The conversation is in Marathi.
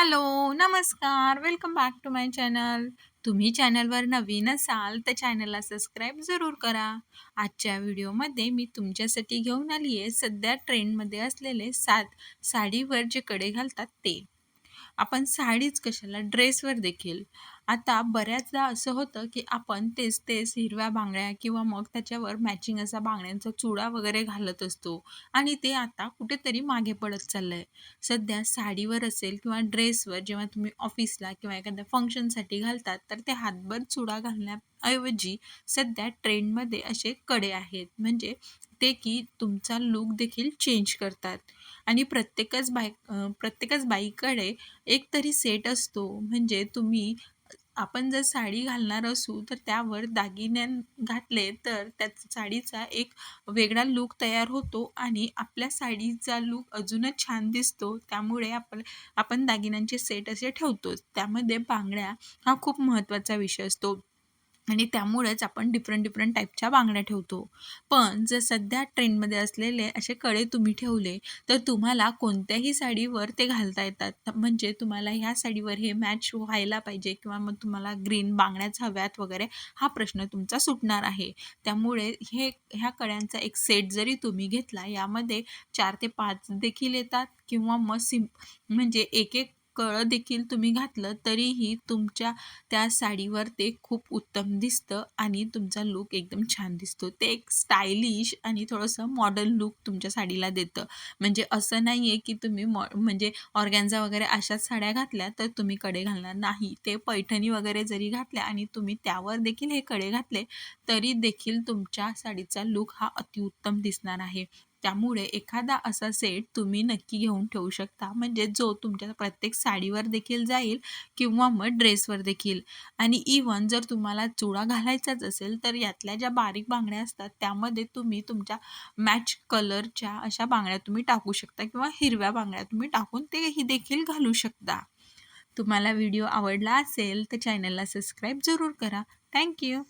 हॅलो, नमस्कार. Welcome back to my channel. तुम्ही चॅनलवर नवीन असाल तर चॅनलला सबस्क्राईब जरूर करा. आजच्या व्हिडिओमध्ये मी तुमच्यासाठी घेऊन आली आहे सध्या ट्रेंडमध्ये असलेले सात साडीवर जे कडे घालतात ते. आपण साडीच कशाला ड्रेसवर देखील. आता बऱ्याचदा असं होतं की आपण तेच तेच हिरव्या बांगड्या किंवा मग त्याच्यावर मॅचिंग असा बांगड्यांचा चुडा वगैरे घालत असतो आणि ते आता कुठेतरी मागे पडत चाललं आहे सध्या साडीवर असेल किंवा ड्रेसवर जेव्हा तुम्ही ऑफिसला किंवा एखाद्या फंक्शनसाठी घालतात तर ते हातभर चुडा घालण्याऐवजी सध्या ट्रेंडमध्ये असे कडे आहेत. म्हणजे ते की तुमचा लूक देखील चेंज करतात आणि प्रत्येकच बाई प्रत्येकच बाईकडे एक तरी सेट असतो. म्हणजे तुम्ही आपण जर साडी घालणार असू तर त्यावर दागिने घातले तर त्या साडीचा एक वेगळा लूक तयार होतो आणि आपल्या साडीचा लूक अजूनच छान दिसतो. त्यामुळे आपण आपण दागिन्यांचे सेट असे ठेवतोच. त्यामध्ये बांगड्या हा खूप महत्त्वाचा विषय असतो. आणि त्यामुळेच आपण डिफरंट डिफरंट टाईपच्या बांगड्या ठेवतो. पण जर सध्या ट्रेंडमध्ये असलेले असे कडे तुम्ही ठेवले, तर तुम्हाला कोणत्याही साडीवर ते घालता येतात. म्हणजे तुम्हाला ह्या साडीवर हे मॅच व्हायला पाहिजे किंवा मग तुम्हाला ग्रीन बांगड्याच हव्यात वगैरे हा प्रश्न तुमचा सुटणार आहे. त्यामुळे हे ह्या कड्यांचा एक सेट जरी तुम्ही घेतला, यामध्ये चार ते पाच देखील येतात किंवा मग सिम म्हणजे एक एक कळं देखील तुम्ही घातलं तरीही तुमच्या त्या साडीवर ते खूप उत्तम दिसतं आणि तुमचा लूक एकदम छान दिसतो. ते एक स्टायलिश आणि थोडंसं मॉडर्न लूक तुमच्या साडीला देतं. म्हणजे असं नाही आहे की तुम्ही मॉ म्हणजे ऑर्गॅन्झा वगैरे अशाच साड्या घातल्या तर तुम्ही कडे घालणार नाही. ते पैठणी वगैरे जरी घातल्या आणि तुम्ही त्यावर देखील हे कडे घातले, तरी देखील तुमच्या साडीचा लूक हा अतिउत्तम दिसणार आहे. त्यामुळे एखादा असा सेट तुम्ही नक्की घेऊन ठेवू शकता. म्हणजे जो तुमच्या प्रत्येक साडीवर देखील जाईल किंवा मग ड्रेसवर देखील. आणि इव्हन जर तुम्हाला चुडा घालायचाच असेल, तर यातल्या ज्या बारीक बांगड्या असतात त्यामध्ये तुम्ही तुमच्या मॅच कलरच्या अशा बांगड्या तुम्ही टाकू शकता किंवा हिरव्या बांगड्या तुम्ही टाकून तेही देखील घालू शकता. तुम्हाला व्हिडिओ आवडला असेल तर चॅनलला सबस्क्राईब जरूर करा. थँक्यू